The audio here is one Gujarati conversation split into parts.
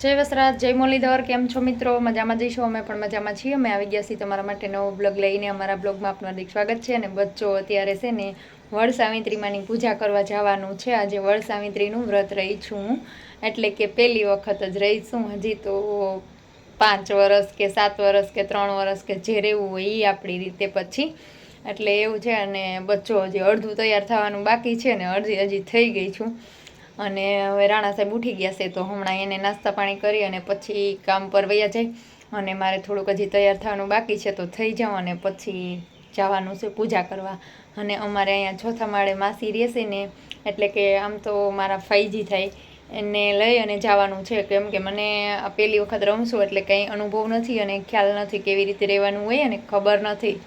જય વસરાજ, જય મુરલીધર, કેમ છો મિત્રો? મજામાં જઈશું અમે પણ મજામાં છીએ. અમે આવી ગયા છીએ તમારા માટે નવો બ્લોગ લઈને. અમારા બ્લોગમાં આપનું હાર્દિક સ્વાગત છે અને બચ્ચો અત્યારે છે ને વડ સાવિત્રીમાંની પૂજા કરવા જવાનું છે. આજે વડ સાવિત્રીનું વ્રત રહી છું એટલે કે પહેલી વખત જ રહીશું. હજી તો પાંચ વરસ કે સાત વરસ કે ત્રણ વરસ કે જે રહેવું હોય એ આપણી રીતે પછી. એટલે એવું છે અને બચ્ચો હજી અડધું તૈયાર થવાનું બાકી છે ને અડધી હજી થઈ ગઈ છું. અને હવે રાણા સાહેબ ઉઠી ગયા છે, તો હમણાં એને નાસ્તા પાણી કરી અને પછી કામ પર વયા જાય. અને મારે થોડુંક હજી તૈયાર થવાનું બાકી છે, તો થઈ જાઉં અને પછી જવાનું છે પૂજા કરવા. અને અમારે અહીંયા ચોથા માળે માસી રહેશે ને, એટલે કે આમ તો મારા ફાઈજી થાય. એને લઈ અને જવાનું છે, કેમ કે મને પહેલી વખત રમશું, એટલે કંઈ અનુભવ નથી અને ખ્યાલ નથી કેવી રીતે રહેવાનું હોય અને ખબર નથી.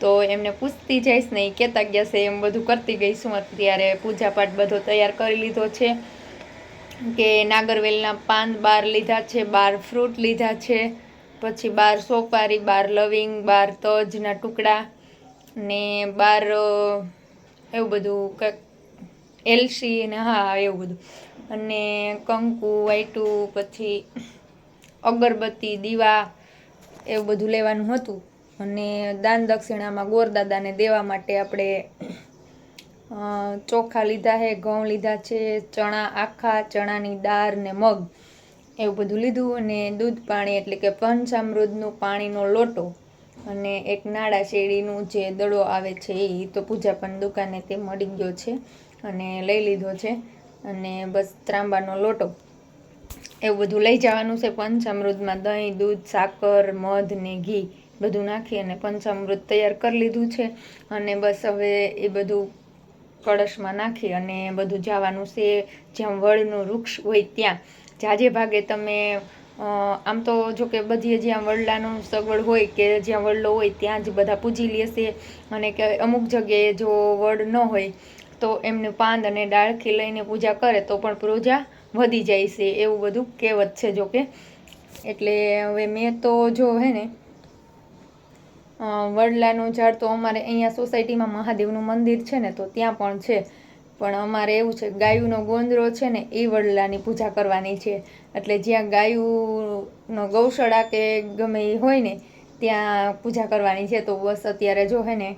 તો એમને પૂછતી જઈશ ને એ કહેતા ગયા છે, એમ બધું કરતી ગઈશું અત્યારે પૂજાપાઠ બધો તૈયાર કરી લીધો છે. કે નાગરવેલના પાન બાર લીધા છે, બાર ફ્રૂટ લીધા છે, પછી બાર સોપારી, બાર લવિંગ, બાર તજના ટુકડા ને બાર એવું બધું કંઈક એલસી ને હા એવું બધું. અને કંકુ વાઈટું પછી અગરબત્તી, દીવા એવું બધું લેવાનું હતું. અને દાન દક્ષિણામાં ગોરદાદાને દેવા માટે આપણે ચોખા લીધા છે, ઘઉં લીધા છે, ચણા આખા, ચણાની દાળ ને મગ એવું બધું લીધું અને દૂધ પાણી એટલે કે પંચામૃતનું પાણીનો લોટો અને એક નાળા શેરડીનું જે દડો આવે છે એ તો પૂજા પણ દુકાને તે મળી ગયો છે અને લઈ લીધો છે અને બસ ત્રાંબાનો લોટો. એવું બધું લઈ જવાનું છે પંચામૃતમાં દહીં, દૂધ, સાકર, મધ ને ઘી. બધું નાખી અને પંચામૃત તૈયાર કરી લીધું છે. અને બસ હવે એ બધું કળશમાં નાખી અને બધું જવાનું છે. જ્યાં વડનું વૃક્ષ હોય ત્યાં. જાજે ભાગે તમે આમ તો જો કે બધી જ્યાં વડલાનું સગવડ હોય કે જ્યાં વડલો હોય ત્યાં જ બધા પૂજી લેશે અને કે અમુક જગ્યાએ જો વડ ન હોય તો એમને પાંદ અને ડાળખી લઈને પૂજા કરે તો પણ પૂજા વધી જાય છે. એવું બધું કહેવત છે જો કે એટલે હવે મેં તો જો હે ને વડલાનું ઝાડ તો અમારે અહીંયા સોસાયટીમાં મહાદેવનું મંદિર છે ને, તો ત્યાં પણ છે. પણ અમારે એવું છે, ગાયુંનો ગોંદરો છે ને, એ વડલાની પૂજા કરવાની છે. એટલે જ્યાં ગાયુંનો ગૌશાળા કે ગમે એ હોય ને, ત્યાં પૂજા કરવાની છે. તો બસ અત્યારે જો હે ને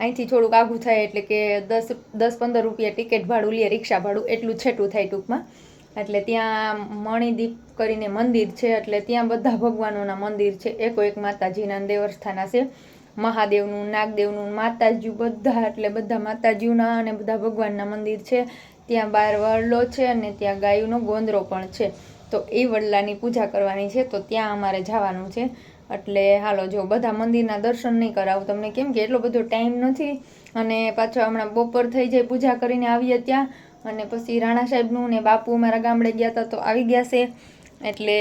અહીંથી થોડુંક આઘું થાય એટલે કે દસ દસ પંદર રૂપિયા ટિકિટ ભાડું લે, રિક્ષા ભાડું, એટલું છેટું થાય ટૂંકમાં. એટલે ત્યાં મણિદીપ કરીને મંદિર છે, એટલે ત્યાં બધા ભગવાનોના મંદિર છે. એકો એક માતાજીના દેવસ્થાના છે. મહાદેવનું, નાગદેવનું માતાજી બધા, એટલે બધા માતાજીઓના અને બધા ભગવાનના મંદિર છે. ત્યાં બાર વડલો છે અને ત્યાં ગાયોનો ગોંદરો પણ છે. તો એ વડલાની પૂજા કરવાની છે, તો ત્યાં અમારે જવાનું છે. એટલે હાલો, જો બધા મંદિરના દર્શન નહીં કરાવું તમને, કેમ કે એટલો બધો ટાઈમ નથી. અને પાછો હમણાં બપોર થઈ જાય પૂજા કરીને આવીએ ત્યાં. અને પછી રાણા સાહેબનું ને બાપુ મારા ગામડે ગયા હતા તો આવી ગયા છે. એટલે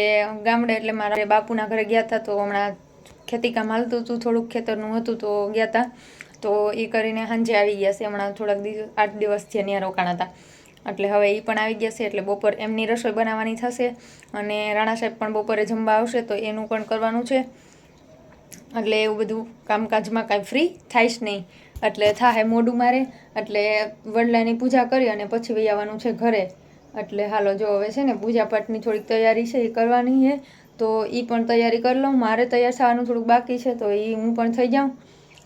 ગામડે એટલે મારા બાપુના ઘરે ગયા હતા તો હમણાં ખેતીકામ હાલતું હતું, થોડુંક ખેતરનું હતું તો ગયા હતા. તો એ કરીને સાંજે આવી ગયા છે, હમણાં થોડાક દિવસ આઠ દિવસ થયા ત્યાં રોકાણા હતા. એટલે હવે એ પણ આવી ગયા છે, એટલે બપોર એમની રસોઈ બનાવવાની થશે અને રાણા સાહેબ પણ બપોરે જમવા આવશે તો એનું પણ કરવાનું છે. એટલે એવું બધું કામકાજમાં કાંઈ ફ્રી થાય જ નહીં. એટલે થાહે મોડું મારે. એટલે વડલાની પૂજા કરી અને પછી વહી આવવાનું છે ઘરે. એટલે હાલો જો હવે છે ને પૂજાપાઠની થોડીક તૈયારી છે, એ કરવાની છે. તો એ પણ તૈયારી કરી લઉં. મારે તૈયાર થવાનું થોડુંક બાકી છે, તો એ હું પણ થઈ જાઉં.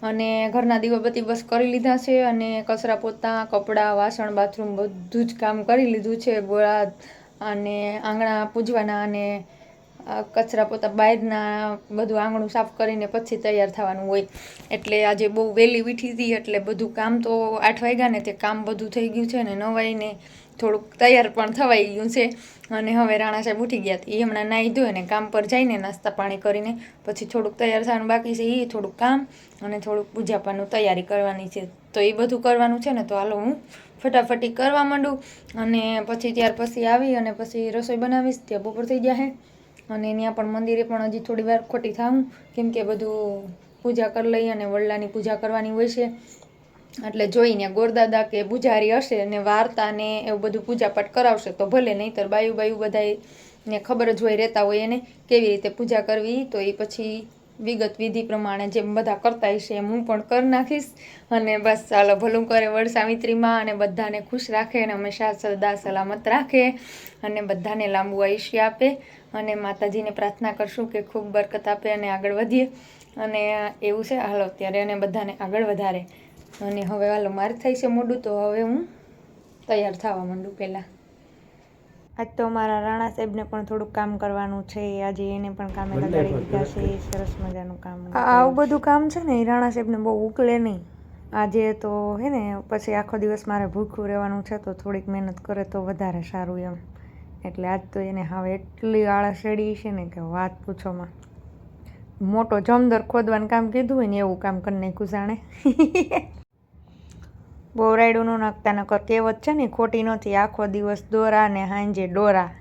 અને ઘરના દીવાબત્તી બસ કરી લીધા છે અને કચરા પોતા, કપડાં, વાસણ, બાથરૂમ બધું જ કામ કરી લીધું છે. ગોળા અને આંગણા પૂજવાના અને કચરા પોતા બહારના બધું આંગણું સાફ કરીને પછી તૈયાર થવાનું હોય. એટલે આજે બહુ વહેલી વીઠી હતી, એટલે બધું કામ તો આઠ વાગ્યા ને તે કામ બધું થઈ ગયું છે ને નવાઈને થોડુંક તૈયાર પણ થવાઈ ગયું છે. અને હવે રાણા સાહેબ ઉઠી ગયા. એ હમણાં નાહી ધોઈ ને કામ પર જઈને નાસ્તા પાણી કરીને પછી થોડુંક તૈયાર થવાનું બાકી છે. એ થોડુંક કામ અને થોડુંક પૂજાપાનું તૈયારી કરવાની છે. તો એ બધું કરવાનું છે ને, તો હાલો હું ફટાફટી કરવા માંડું અને પછી ત્યાર પછી આવી અને પછી રસોઈ બનાવીશ. ત્યાં બપોર થઈ ગયા અને ત્યાં પણ મંદિરે પણ હજી થોડી વાર ખોટી થાઉં, કેમ કે બધું પૂજા કરી લઈ અને વડલાની પૂજા કરવાની હોય છે. એટલે જોઈને ગોરદાદા કે પૂજારી હશે ને વાર્તા ને એવું બધું પૂજાપાઠ કરાવશે તો ભલે, નહીંતર બાયું બાયું બધાએ ને ખબર જ હોય રહેતા હોય એને કેવી રીતે પૂજા કરવી તો એ પછી વિગત વિધિ પ્રમાણે જેમ બધા કરતા હશે એમ હું પણ કરી નાખીશ. અને બસ ચાલો ભલું કરે વડ સાવિત્રીમાં અને બધાને ખુશ રાખે અને હંમેશા સદા સલામત રાખે અને બધાને લાંબુ આયુષ્ય આપે અને માતાજીને પ્રાર્થના કરશું કે ખૂબ બરકત આપે અને આગળ વધીએ. અને એવું છે, હાલો ત્યારે અને બધાને આગળ વધારે. અને હવે હાલો, મારે થાય છે મોડું, તો હવે હું તૈયાર થવા માંડું પહેલાં. આજ તો મારા રાણા સાહેબને પણ થોડુંક કામ કરવાનું છે. આજે એને પણ કામે લગાડી દીધા છે. સરસ મજાનું કામ આવું બધું કામ છે ને એ રાણા સાહેબને બહુ ઉકલે નહીં. આજે તો હે ને પછી આખો દિવસ મારે ભૂખ્યું રહેવાનું છે તો થોડીક મહેનત કરે તો વધારે સારું એમ. એટલે આજ તો એને હવે એટલી આળસ છે ને કે વાત પૂછોમાં. મોટો જમદર ખોદવાનું કામ કીધું હોય ને એવું કામ કરી નાખ્યું જાણે બહુ રાયડું ન નાખતા નકર કહેવત છે ને, ખોટી નથી, આખો દિવસ દોરા ને હાંજે ડોરા.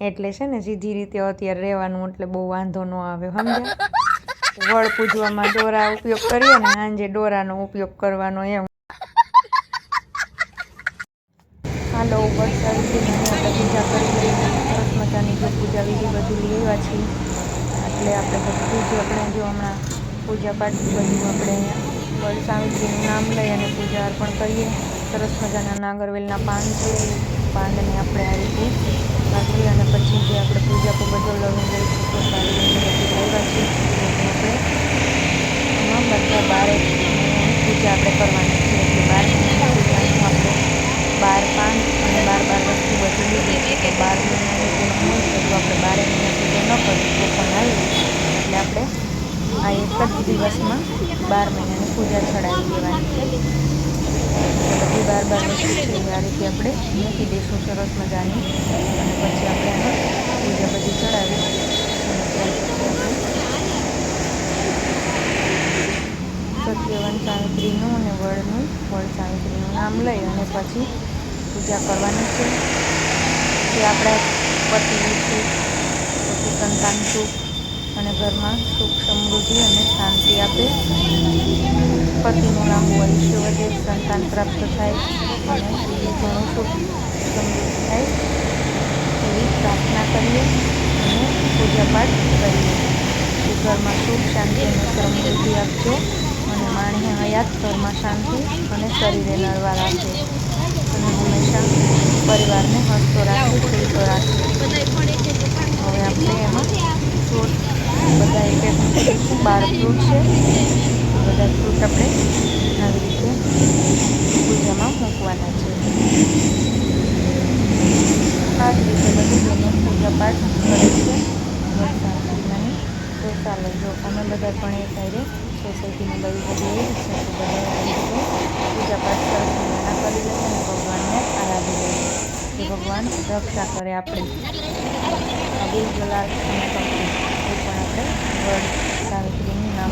એટલે છે ને, સીધી રીતે અત્યારે રહેવાનું એટલે બહુ વાંધો ન આવે, સમજ્યા? વળ પૂજવામાં દોરા ઉપયોગ કરીએ ને, હાંજે ડોરાનો ઉપયોગ કરવાનો એમ. હાલો, ઉપર પૂજા કરી સરસ મજાની જો પૂજા વિધિ બધું લેવા છીએ. એટલે આપણે બધું જ આપણે જો હમણાં પૂજા પાઠ બધું આપણે અહીંયા વડ સાવિત્રીનું નામ લઈ અને પૂજા અર્પણ કરીએ. સરસ મજાના નાગરવેલના પાન છે. પાનને આપણે આ રીતે રાખીએ અને પછી જે આપણે પૂજા પર બધો લગ્ન લઈ શકો આવ્યા છીએ આપણે તમામ બધા બાર પૂજા આપણે કરવાની છે. એટલે બાર પૂજાનું આપણે બાર પાન અને બાર બાર વસ્તુ બધું લીધી છે તો બાર મહિનાની પૂનમ હોય તો આપણે બારે મહિના પૂજા ન કરીએ, તો પણ આવી એટલે આપણે આ એક જ દિવસમાં બાર મહિનાની પૂજા ચડાવી દેવાની. છે બધી બાર બાર વસ્તુ છે, આ આપણે મૂકી દઈશું સરસ મજાની અને પછી આપણે પૂજા બધી ચડાવી. સત્યવન સાવિત્રીનું અને વડનું વળ સાવિત્રીનું નામ લઈ અને પછી પૂજા કરવાની છે. જે આપણા પતિ સુખ પછી સંતાન સુખ ઘરમાં સુખ સમૃદ્ધિ અને શાંતિ આપે. પતિનું લાંબુ આયુષ્ય વધે સંતાન પ્રાપ્ત થાય. અને ઘણું સુખ સમૃદ્ધિ થાય. એવી પ્રાર્થના કરીએ અને પૂજાપાઠ કરીએ. ઘરમાં સુખ, શાંતિ અને સમૃદ્ધિ આપજો. અને માણીએ હયાત ઘરમાં શાંતિ અને શરીરે નળવા રાખે અને હંમેશા પરિવારને હસતો રાખે, ખુલતો રાખે. હવે આપણે એમાં ફ્રૂટ બધા એક એક મૂકીશું બાર ફ્રૂટ છે. બધા ફ્રૂટ આપણે આવી રીતે પૂજામાં મૂકવાના છે. આ જ રીતે બધી જેને પૂજા પાઠ કરે છે. તો ચાલો. જો અમે બધા પણ એ સાઈડે સોસાયટીમાં બધું બધી એવી છે બધા આવી પૂજા પાઠ સરસ મજાના કરી લઈએ અને ભગવાનને આરાધી લઈએ કે ભગવાન રક્ષા કરે આપણે. આ બિલ અને એ પણ આપણે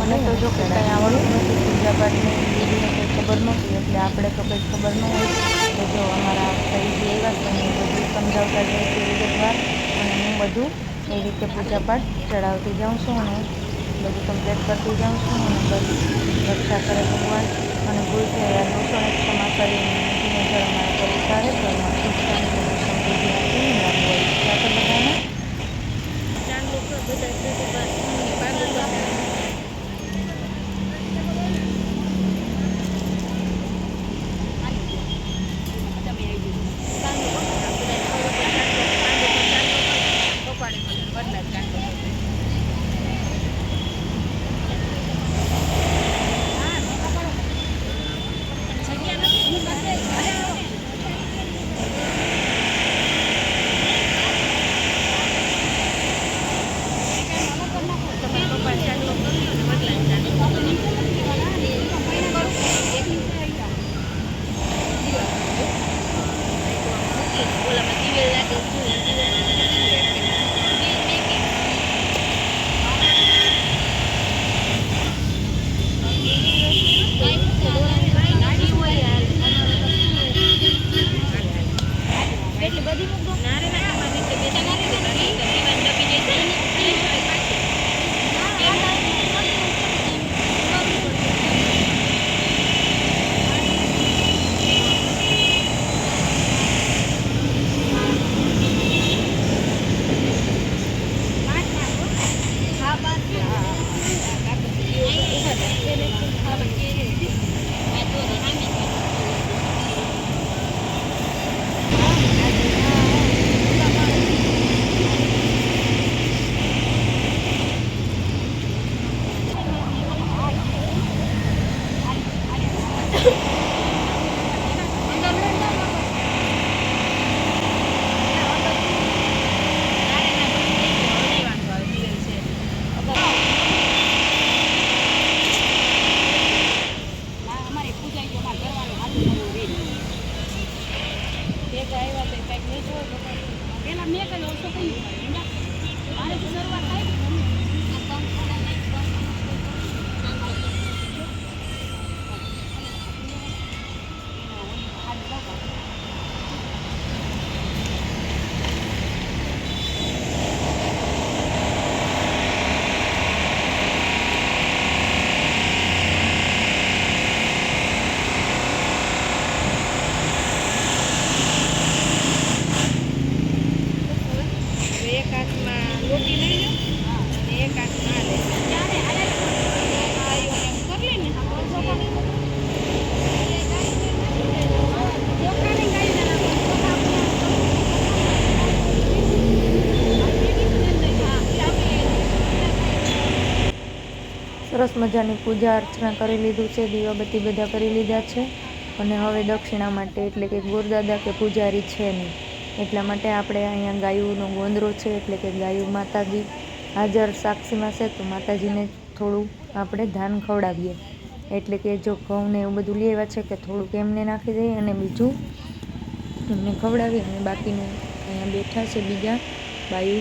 મને તો જો કે કંઈ આવડતું નથી પૂજા પાઠની વિધિને કંઈ ખબર નહોતી એટલે આપણે તો કંઈ ખબર ન હોય. તો જો અમારા ભાઈ એવા છે હું બધું સમજાવતા જાય છે વિગતવાર. અને હું બધું એ રીતે પૂજા પાઠ ચડાવતી જાઉં છું અને બધું કમ્પ્લીટ કરતી જાઉં છું અને બસ રક્ષા કરે ભગવાન. અને ભૂલ થયા દોષોને ક્ષમા કરી અને ધીમે જળ અમારા પર ઉતારે ઘરમાં સુખ શાંતિ અને સમૃદ્ધિ આપી લાભ હોય. છે બધાને સરસ મજાની પૂજા અર્ચના કરી લીધું છે દીવાબત્તી બધા કરી લીધા છે અને હવે દક્ષિણા માટે એટલે કે ગોરદાદા કે પૂજારી છે નહીં. એટલા માટે આપણે અહીંયા ગાયુંનો ગોંદરો છે, એટલે કે ગાયું માતાજી હાજર સાક્ષીમાં છે, તો માતાજીને થોડું આપણે ધાન ખવડાવીએ. એટલે કે જો ઘઉંને એવું બધું લઈ આવ્યા છે કે થોડુંક એમને નાખી દઈએ અને બીજું એમને ખવડાવીએ અને બાકીનું અહીંયા બેઠા છે બીજા બાયુ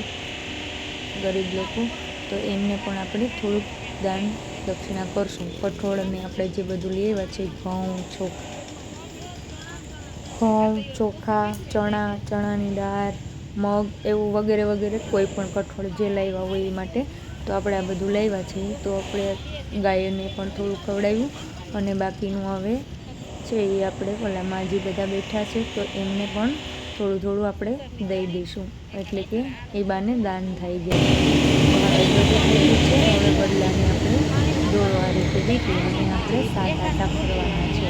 ગરીબ લોકો, તો એમને પણ આપણે થોડુંક દાન દક્ષિણા કરશું. કઠોળ અને આપણે જે બધું લઈ આવ્યા છે, ઘઉં, ચોખ. ઘઉં, ચોખા, ચણા, ચણાની દાળ, મગ એવું વગેરે વગેરે કોઈ પણ કઠોળ જે લાવ્યા હોય એ માટે તો આપણે આ બધું લાવ્યા છે. તો આપણે ગાયને પણ થોડું ખવડાવ્યું અને બાકીનું હવે છે એ આપણે ઓલા માજી બધા બેઠા છે તો એમને પણ થોડું થોડું આપણે દઈ દઈશું. એટલે કે એ બાને દાન થઈ જાય હવે બદલાને દોરો આ રીતે વીટી અને આપણે સાત આટા ફરવાના છે.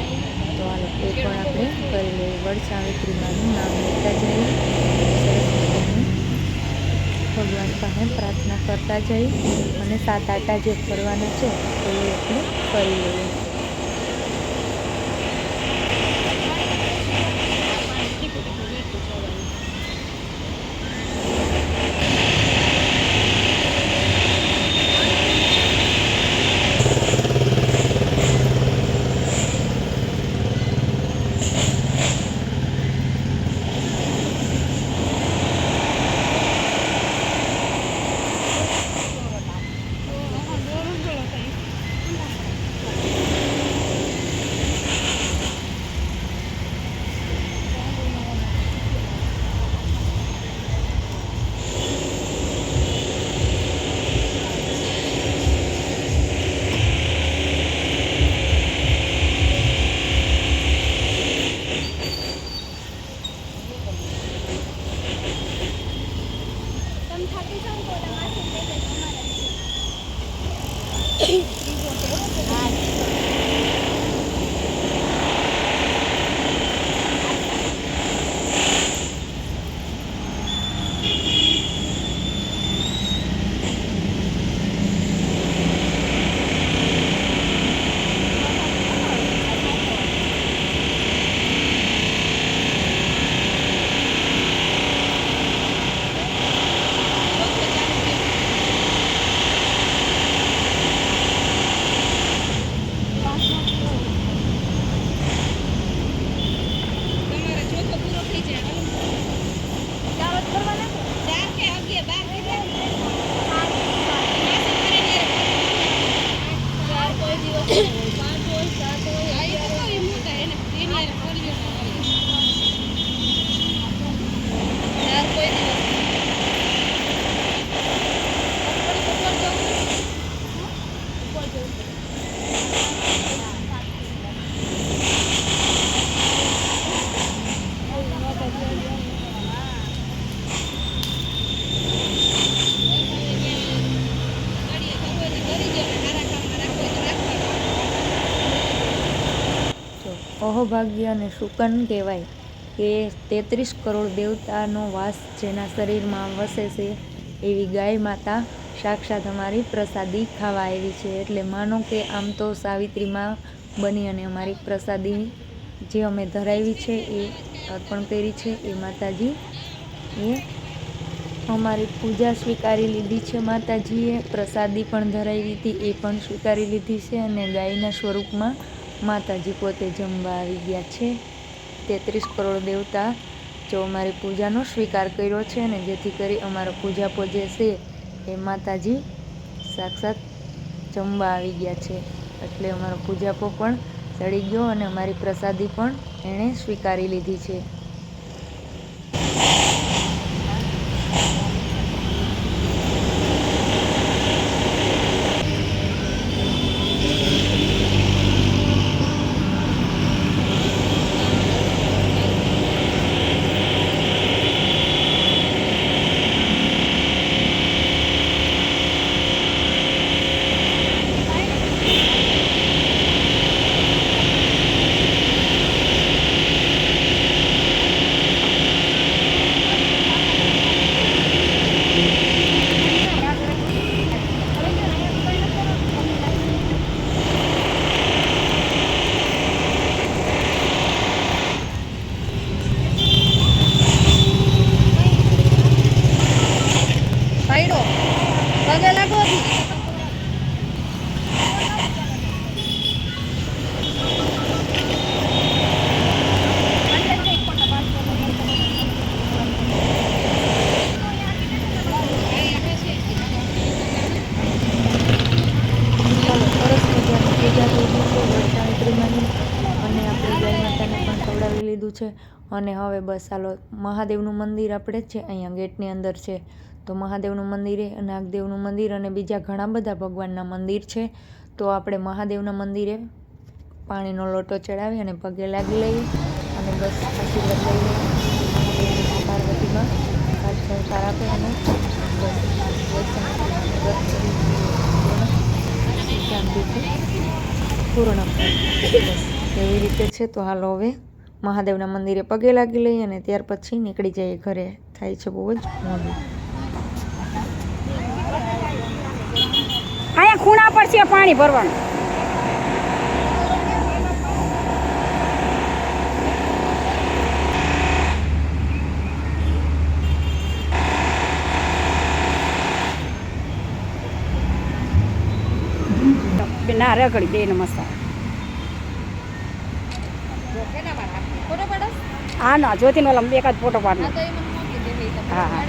તો આ એ પણ આપણે કરી લઈએ વડ સાવિત્રીમાનું નામ લેતા જઈએ. ભગવાન પાસે પ્રાર્થના કરતા જઈએ. અને સાત આટા જે ફરવાના છે, તો એ આપણે કરી લઈએ. અહોભાગ્ય અને શુકન કહેવાય. કે તેત્રીસ કરોડ દેવતાનો વાસ જેના શરીરમાં વસે છે એવી ગાય માતા સાક્ષાત અમારી પ્રસાદી ખાવા આવી છે. એટલે માનો કે આમ તો સાવિત્રીમાં બની અને અમારી પ્રસાદી જે અમે ધરાવી છે એ અર્પણ કરી છે એ માતાજી. એ અમારી પૂજા સ્વીકારી લીધી છે માતાજીએ. પ્રસાદી પણ ધરાવી હતી, એ પણ સ્વીકારી લીધી છે અને ગાયના સ્વરૂપમાં માતાજી પોતે જમવા આવી ગયા છે. તેત્રીસ કરોડ દેવતા જો અમારી પૂજાનો સ્વીકાર કર્યો છે અને જેથી કરી અમારો પૂજાપો જે છે એ માતાજી સાક્ષાત જમવા આવી ગયા છે. એટલે અમારો પૂજાપો પણ ચડી ગયો અને અમારી પ્રસાદી પણ એણે સ્વીકારી લીધી છે પાડો પગે લાગો ચાલો સરસ મજાની પૂજા થઈ ગઈ છે વડસાવિત્રીમાંની અને આપણે ગાય માતાને પણ ખવડાવી લીધું છે અને હવે બસ ચાલો મહાદેવનું મંદિર આપણે છે, અહીંયા ગેટની અંદર છે. તો મહાદેવનું મંદિરે નાગદેવનું મંદિર અને બીજા ઘણા બધા ભગવાનના મંદિર છે. તો આપણે મહાદેવના મંદિરે પાણીનો લોટો ચડાવી અને પગે લાગી લઈએ અને બસ આશીર્વાદ લઈ લઈએ. પાર્વતીમાં સહકાર આપે અને પૂર્ણ એવી રીતે છે, તો હાલો હવે મહાદેવના મંદિરે પગે લાગી લઈએ અને ત્યાર પછી નીકળી જઈએ ઘરે. થાય છે બહુ જ મોડું અહીંયા ખૂણા પર છે પાણી ભરવાનું. ના રગડી દે નમસ્કાર હા ના જ્યોતિનો ઓલા એકાદ ફોટો પાડનો. હા હા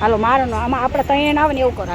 હાલો મારો આમાં આપણે ત્યાં આવે ને એવું કરો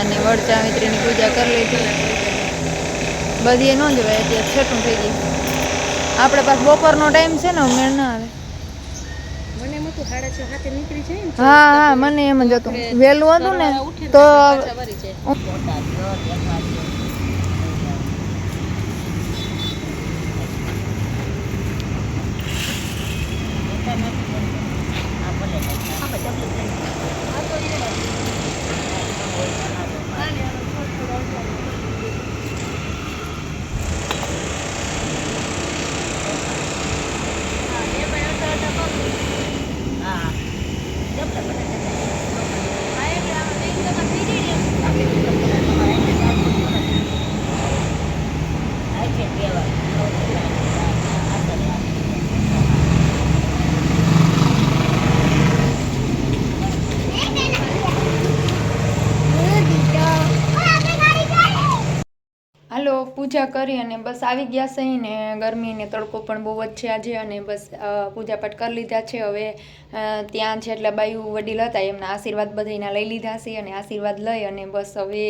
મજાની વડચામિત્રીની પૂજા કરી લીધી. બધી ન જવાય અત્યારે છઠું થઈ ગયું. આપણે પાસે બપોરનો ટાઈમ છે ને મેળ ના આવે. હા હા મને એમ જ હતું. વહેલું હતું ને તો હાલો પૂજા કરી અને બસ આવી ગયા છે ને ગરમી ને તડકો પણ બહુ જ છે આજે અને બસ પૂજાપાઠ કરી લીધા છે. હવે ત્યાં ત્યાં જેટલા બાયુ વડીલ હતા એમના આશીર્વાદ બધાના લઈ લીધા છે અને આશીર્વાદ લઈ અને બસ હવે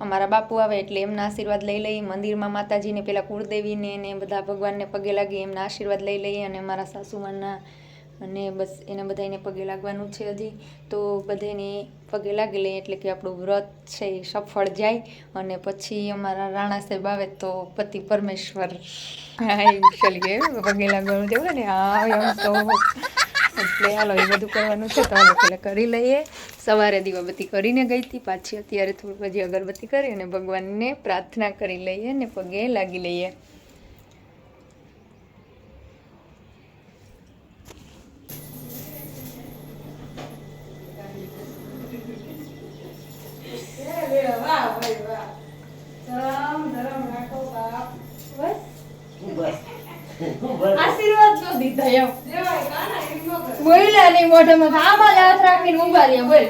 અમારા બાપુ આવે એટલે એમના આશીર્વાદ લઈ લઈ મંદિરમાં માતાજીને પેલા કુળદેવીને ને બધા ભગવાનને પગે લાગી એમના આશીર્વાદ લઈ લઈએ અને મારા સાસુમાના અને બસ એને બધાને પગે લાગવાનું છે હજી. તો બધાને પગે લાગી લઈએ એટલે કે આપણું વ્રત છે એ સફળ જાય. અને પછી અમારા રાણા સાહેબ આવે તો પતિ પરમેશ્વર એમ, પગે લાગવાનું જેવું ને હા તો. એટલે હાલો, એ બધું કરવાનું છે તો હાલો, પેલા કરી લઈએ. સવારે દીવાબત્તી કરીને ગઈ હતી, પાછી અત્યારે થોડું હજી અગરબત્તી કરી અને ભગવાનને પ્રાર્થના કરી લઈએ ને પગે લાગી લઈએ. આશીર્વાદ તો દીધા એમ. બોલ્યા મોઢામાં. આમાં જ હાથ રાખીને ઊભા રહ્યા બોલ.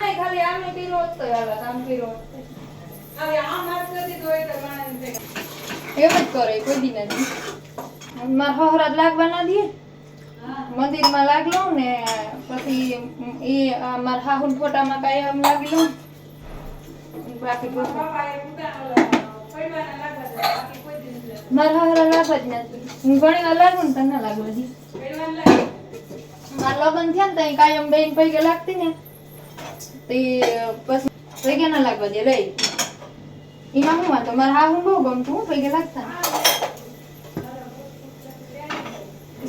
ખાલી આમે પીરો જ તો હાલો આમ પીરો. એમ જ કરે કોઈ દી નથી મારા હહરા લાગવા ના દે. મંદિરમાં લાગ ને પછી એ મારા હાહુન ફોટામાં કાયમ લાગી લઉં. બાકી મારા લાગવા જ નથી. હું ઘણી લાગુ ને તને લાગવા દી મારા લગ્ન થયા ને કાયમ બેન પૈકે લાગતી ને તે પછી પૈકે ના લાગવા દે લઈ. એમાં હું વાંધો? મારા હા હું બહુ ગમતું હું પૈકે લાગતા?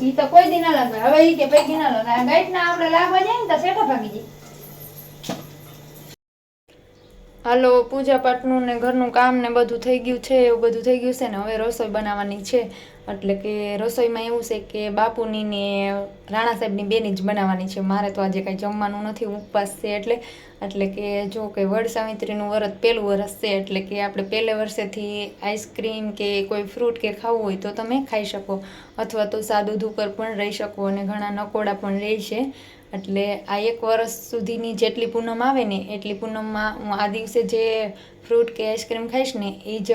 ઈ તો કોઈ દી ના લાગે હવે ઈ કે પૈકી ના લાગે ગાઈડ ના આપણે લાગવા જાય ને તો સેટા ભાગી જાય. હાલો પૂજા પાઠનું ને ઘરનું કામ ને બધું થઈ ગયું છે, એવું બધું થઈ ગયું છે ને હવે રસોઈ બનાવવાની છે. એટલે કે રસોઈમાં એવું છે કે બાપુની ને રાણા સાહેબની બેની જ બનાવવાની છે. મારે તો આજે કાંઈ જમવાનું નથી, ઉપવાસ છે એટલે. એટલે કે જો કે વડ સાવિત્રીનું વરત પહેલું વરસ છે, એટલે કે આપણે પહેલે વર્ષેથી આઈસ્ક્રીમ કે કોઈ ફ્રૂટ કે ખાવું હોય તો તમે ખાઈ શકો. અથવા તો સાદું ઉપર પણ રહી શકો અને ઘણા નકોડા પણ રહે છે. એટલે આ એક વર્ષ સુધીની જેટલી પૂનમ આવે ને, એટલી પૂનમમાં હું આ દિવસે જે ફ્રૂટ કે આઈસ્ક્રીમ ખાઈશ ને, એ જ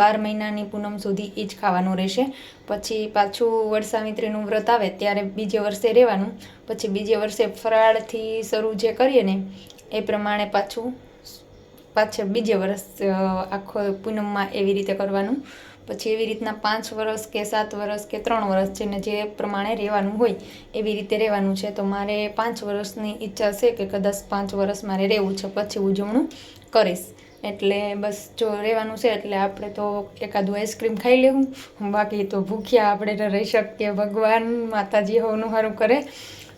બાર મહિનાની પૂનમ સુધી એ જ ખાવાનું રહેશે. પછી પાછું વડસાવિત્રીનું વ્રત આવે, ત્યારે બીજે વર્ષે રહેવાનું. પછી બીજે વર્ષે ફરાળથી શરૂ જે કરીએ ને, એ પ્રમાણે પાછું પાછળ બીજે વર્ષ આખો પૂનમમાં એવી રીતે કરવાનું. પછી એવી રીતના પાંચ વર્ષ કે સાત વર્ષ કે ત્રણ વર્ષ છે ને જે પ્રમાણે રહેવાનું હોય, એવી રીતે રહેવાનું છે. તો મારે પાંચ વર્ષની ઈચ્છા છે કે કદાચ પાંચ વર્ષ મારે રહેવું છે, પછી ઉજવણું કરીશ. એટલે બસ જો રહેવાનું છે, એટલે આપણે તો એકાદું આઈસ્ક્રીમ ખાઈ લેવું બાકી તો ભૂખ્યા આપણે રહી શકીએ ભગવાન માતાજી હોવાનું સારું કરે.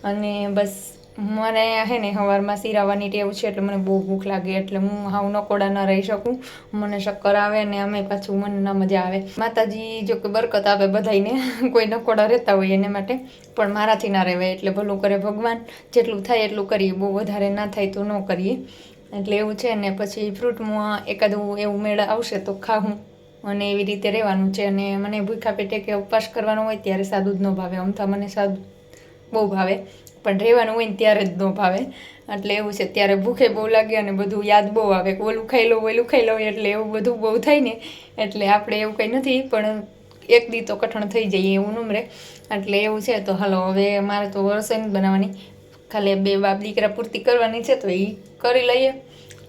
અને બસ મને હે ને સવારમાં સિરાવાની ટેવ છે એટલે મને બહુ ભૂખ લાગે, એટલે હું હાવ નકોડા ન રહી શકું. મને શક્કર આવે ને અમે પાછું મને ના મજા આવે. માતાજી જો કે બરકત આપે બધાયને, કોઈ નકોડા રહેતા હોય એને માટે, પણ મારાથી ના રહેવાય, એટલે ભલું કરે ભગવાન. જેટલું થાય એટલું કરીએ, બહુ વધારે ના થાય તો ન કરીએ. એટલે એવું છે ને, પછી ફ્રૂટમાં એકાદું એવું મેળ આવશે તો ખાવું અને એવી રીતે રહેવાનું છે અને મને ભૂખા પેટે કે ઉપવાસ કરવાનો હોય ત્યારે સાદું જ ન ભાવે. અમથા મને સાદું બહુ ભાવે. પણ રહેવાનું હોય ને ત્યારે જ ન ભાવે. એટલે એવું છે, ત્યારે ભૂખે બહુ લાગે અને બધું યાદ બહુ આવે ઓલું ખાઈ લઉં ઓલું ખાઈ લઉં એટલે એવું બધું બહુ થાય ને. એટલે આપણે એવું કંઈ નથી, પણ એક દી તો કઠણ થઈ જાય એવું નમરે એટલે એવું છે, તો હાલો, હવે મારે તો રસોઈ નથી બનાવવાની. ખાલી બે બાપ દીકરા પૂર્તિ કરવાની છે, તો એ કરી લઈએ.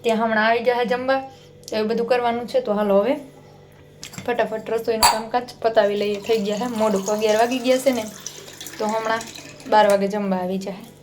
ત્યાં હમણાં આવી જાય જમવા, તો એ બધું કરવાનું છે, તો હાલો હવે. ફટાફટ રસોઈનું કામકાજ પતાવી લઈએ. થઈ ગયા છે મોડું અગિયાર વાગી ગયા છે ને. તો હમણાં બાર વાગે જમવા આવી જાય